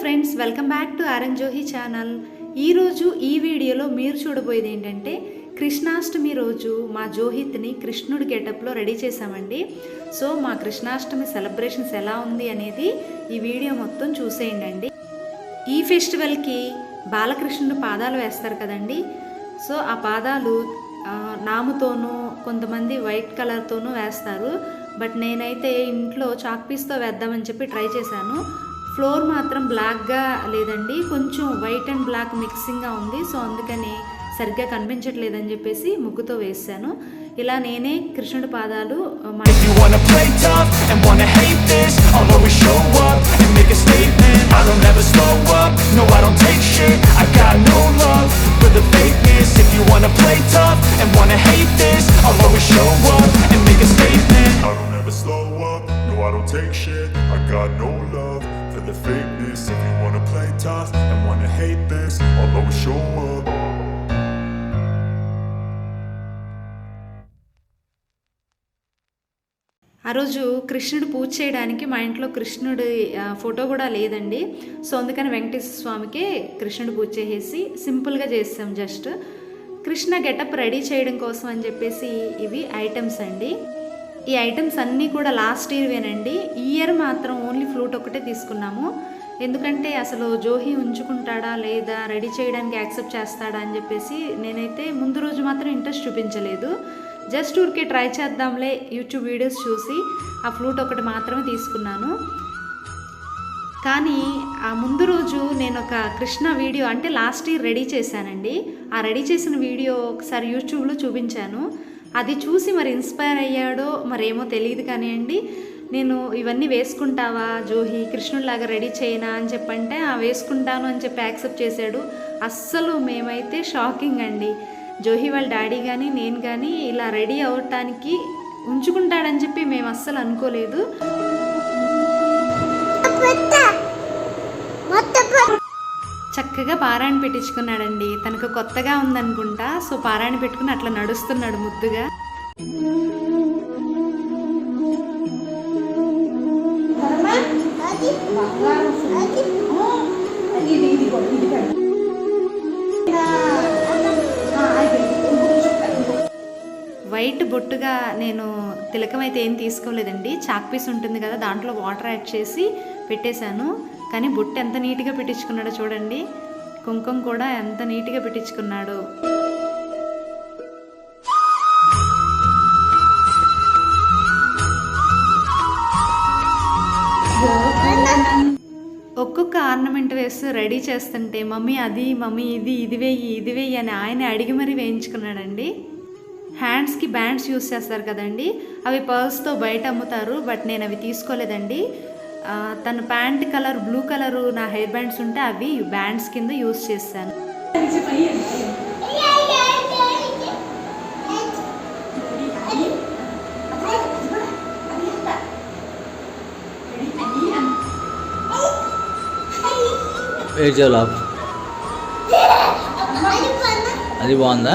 Friends welcome back to R N Johi channel. ఈరోజు ఈ వీడియోలో మీరు చూడబోయేది ఏంటంటే కృష్ణాష్టమి రోజు మా జోహిత్ని కృష్ణుడి గెటప్లో రెడీ చేశామండి. సో మా కృష్ణాష్టమి సెలబ్రేషన్స్ ఎలా ఉంది అనేది ఈ వీడియో మొత్తం చూసేయండి ఈ ఫెస్టివల్కి బాలకృష్ణుడు పాదాలు వేస్తారు కదండి. సో ఆ పాదాలు నాముతోనూ కొంతమంది వైట్ కలర్తోనూ వేస్తారు. బట్ నేనైతే ఇంట్లో చాక్ పీస్తో వేద్దామని చెప్పి ట్రై చేశాను. ఫ్లోర్ మాత్రం బ్లాక్గా లేదండి. కొంచెం వైట్ అండ్ బ్లాక్ మిక్సింగ్గా ఉంది. సో అందుకని సరిగ్గా కనిపించట్లేదని చెప్పేసి ముగ్గుతో వేసాను ఇలా నేనే కృష్ణుడి పాదాలు Take shit. ఆ రోజు కృష్ణుడు పూజ చేయడానికి మా ఇంట్లో కృష్ణుడి ఫోటో కూడా లేదండి. సో అందుకని వెంకటేశ్వర స్వామికి కృష్ణుడు పూజ చేసేసి సింపుల్గా చేసాం జస్ట్. కృష్ణ గెటప్ రెడీ చేయడం కోసం అని చెప్పేసి ఇవి ఐటమ్స్ అండి. ఈ ఐటమ్స్ అన్నీ కూడా లాస్ట్ ఇయర్వేనండి ఈ ఇయర్ మాత్రం ఓన్లీ ఫ్లూట్ ఒకటే తీసుకున్నాము. ఎందుకంటే అసలు జోహి ఉంచుకుంటాడా లేదా రెడీ చేయడానికి యాక్సెప్ట్ చేస్తాడా అని చెప్పేసి నేనైతే ముందు రోజు మాత్రం ఇంట్రెస్ట్ చూపించలేదు. జస్ట్ ఊరికే ట్రై చేద్దాంలే యూట్యూబ్ వీడియోస్ చూసి ఆ ఫ్లూట్ ఒకటి మాత్రమే తీసుకున్నాను. కానీ ఆ ముందు రోజు నేను ఒక కృష్ణ వీడియో అంటే లాస్ట్ ఇయర్ రెడీ చేశానండి. ఆ రెడీ చేసిన వీడియో ఒకసారి యూట్యూబ్లో చూపించాను. అది చూసి మరి ఇన్స్పైర్ అయ్యాడో మరేమో తెలియదు కానివ్వండి నేను ఇవన్నీ వేసుకుంటావా జోహి కృష్ణుడిలాగా రెడీ చేయనా అని చెప్పంటే ఆ వేసుకుంటాను అని చెప్పి యాక్సెప్ట్ చేశాడు. అస్సలు మేమైతే షాకింగ్ అండి. జోహి వాళ్ళ డాడీ కానీ నేను కానీ ఇలా రెడీ అవటానికి ఉంచుకుంటాడని చెప్పి మేము అస్సలు అనుకోలేదు. చక్కగా పారాయణ పెట్టించుకున్నాడండి. తనకు కొత్తగా ఉందనుకుంటా. సో పారాయణ పెట్టుకుని అట్లా నడుస్తున్నాడు ముద్దుగా. వైట్ బొట్టుగా నేను తిలకం అయితే ఏం తీసుకోలేదండి. చాక్ పీస్ ఉంటుంది కదా దాంట్లో వాటర్ యాడ్ చేసి పెట్టేశాను. కానీ బొట్టు ఎంత నీట్గా పెట్టించుకున్నాడో చూడండి. కుంకుమ కూడా ఎంత నీట్గా పెట్టించుకున్నాడో. ఒక్కొక్క ఆర్నమెంట్ వేసి రెడీ చేస్తుంటే మమ్మీ అది మమ్మీ ఇది ఇది వేయి ఇది వేయి అని ఆయన అడిగి మరీ వేయించుకున్నాడండి. హ్యాండ్స్కి బ్యాండ్స్ యూస్ చేస్తారు కదండి. అవి పర్స్తో బయట అమ్ముతారు బట్ నేను అవి తీసుకోలేదండి. తన ప్యాంట్ కలర్ బ్లూ కలర్ నా హెయిర్ బ్యాండ్స్ ఉంటే అవి బ్యాండ్స్ కింద యూస్ ఆపు. అది బాగుందా?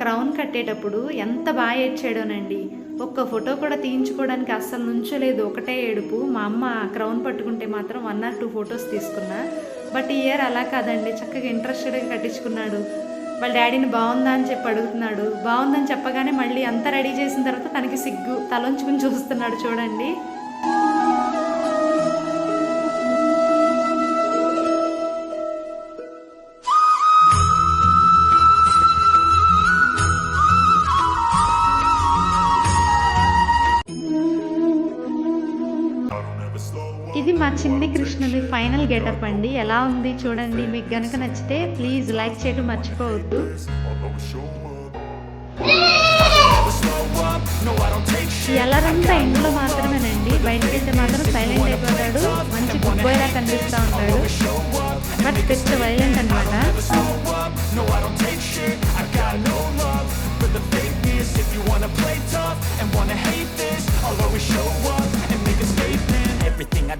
క్రౌన్ కట్టేటప్పుడు ఎంత బాగా ఏడ్చాడోనండి. ఒక్క ఫోటో కూడా తీయించుకోవడానికి అస్సలు నుంచోలేదు. ఒకటే ఏడుపు. మా అమ్మ క్రౌన్ పట్టుకుంటే మాత్రం వన్ ఆర్ టూ ఫొటోస్ తీసుకున్నా. బట్ ఈ ఇయర్ అలా కాదండి. చక్కగా ఇంట్రెస్టెడ్గా కట్టించుకున్నాడు. వాళ్ళ డాడీని బాగుందా అని చెప్పి అడుగుతున్నాడు. బాగుందని చెప్పగానే మళ్ళీ అంతా రెడీ చేసిన తర్వాత తనకి సిగ్గు. తలొంచుకుని చూస్తున్నాడు చూడండి. ఇది మా చిన్ని కృష్ణుడి ఫైనల్ గెటప్ అండి. ఎలా ఉంది చూడండి. మీకు గనుక నచ్చితే ప్లీజ్ లైక్ చేయడం మర్చిపోవద్దు. ఎలరంతా ఇంట్లో మాత్రమేనండి. బయటకి వెళ్తే మాత్రం సైలెంట్ అయిపోతాడు. మంచి గుడ్ కనిపిస్తూ ఉంటాడు. బట్ పెద్ద వైలెంట్ అనమాట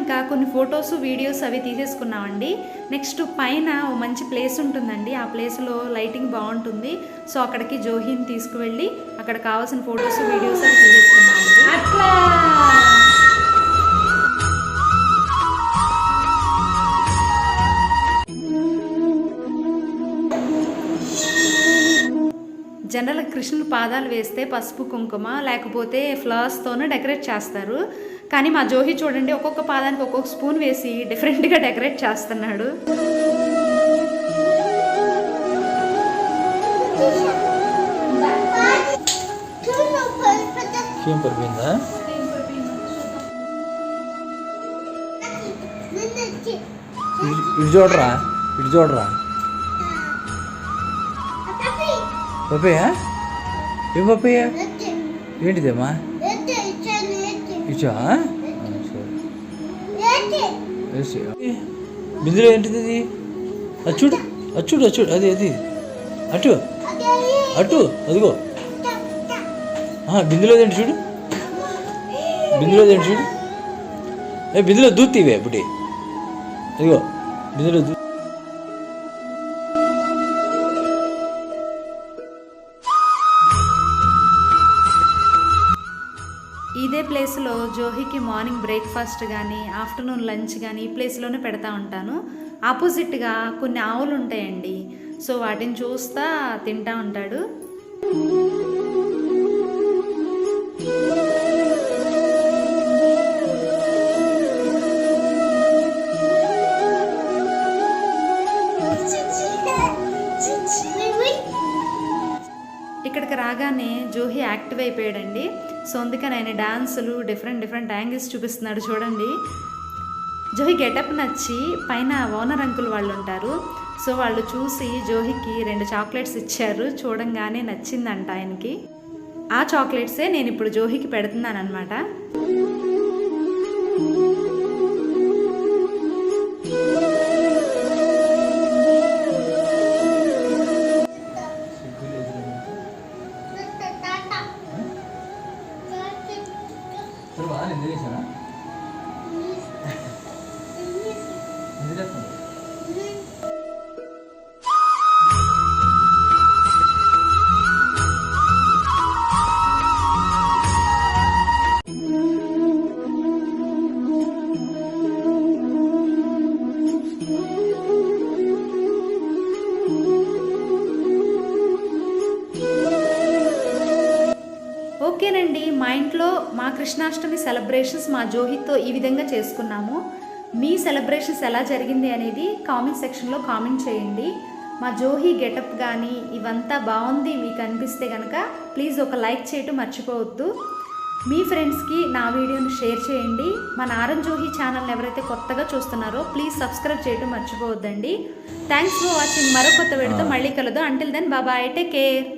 ఇంకా కొన్ని ఫొటోస్ వీడియోస్ అవి తీసేసుకున్నామండి. నెక్స్ట్ పైన ఓ మంచి ప్లేస్ ఉంటుందండి. ఆ ప్లేస్లో లైటింగ్ బాగుంటుంది. సో అక్కడికి జోహిని తీసుకువెళ్ళి అక్కడ కావాల్సిన ఫొటోస్ వీడియోస్ అవి తీసేసుకున్నామండి. అట్లా! జనరల్ కృష్ణుడు పాదాలు వేస్తే పసుపు కుంకుమ లేకపోతే ఫ్లవర్స్తోనూ డెకరేట్ చేస్తారు. కానీ మా జోహి చూడండి ఒక్కొక్క పాదానికి ఒక్కొక్క స్పూన్ వేసి డిఫరెంట్గా డెకరేట్ చేస్తున్నాడు. ఇటు ఇటు చూడరా ఇటు చూడరా. పప్పయ్యా? ఏం పప్పయ్యా? ఏంటిదేమ్మా? ఇచ్చా బిందులో ఏంటిది అది? అచ్చుడు అచ్చుడు అచ్చుడు అది అది అటు అటు అదిగో. బిందులో ఏంటి చూడు? బిందులో ఏంటి చూడు? ఏ బిందులో దూత్తివే ఇప్పుడు. అదిగో బిందులో దూ ఇదే ప్లేస్లో జోహికి మార్నింగ్ బ్రేక్ఫాస్ట్ కానీ ఆఫ్టర్నూన్ లంచ్ కానీ ఈ ప్లేస్లోనే పెడతా ఉంటాను. ఆపోజిట్గా కొన్ని ఆవులు ఉంటాయండి. సో వాటిని చూస్తా తింటా ఉంటాడు. ఇక్కడికి రాగానే జోహి యాక్టివ్ అయిపోయాడండి. సో అందుకని ఆయన డాన్సులు డిఫరెంట్ డిఫరెంట్ యాంగిల్స్ చూపిస్తున్నాడు చూడండి. జోహి గెటప్ నచ్చి పైన ఓనర్ అంకుల్ వాళ్ళు ఉంటారు. సో వాళ్ళు చూసి జోహికి రెండు చాక్లెట్స్ ఇచ్చారు. చూడంగానే నచ్చిందంట ఆయనకి. ఆ చాక్లెట్సే నేను ఇప్పుడు జోహికి పెడుతున్నాను అనమాట ఓకేనండి మా ఇంట్లో మా కృష్ణాష్టమి సెలబ్రేషన్స్ మా జోహితో ఈ విధంగా చేసుకున్నాము. మీ సెలబ్రేషన్స్ ఎలా జరిగింది అనేది కామెంట్ సెక్షన్లో కామెంట్ చేయండి. మా జోహి గెటప్ కానీ ఇవంతా బాగుంది మీకు అనిపిస్తే కనుక ప్లీజ్ ఒక లైక్ చేయటం మర్చిపోవద్దు. మీ ఫ్రెండ్స్కి నా వీడియోని షేర్ చేయండి. మా నారన్ జోహి ఛానల్ని ఎవరైతే కొత్తగా చూస్తున్నారో ప్లీజ్ సబ్స్క్రైబ్ చేయటం మర్చిపోవద్దండి. థ్యాంక్స్ ఫర్ వాచింగ్ మరో కొత్త వీడియోతో మళ్ళీ కలదు until then bye bye take care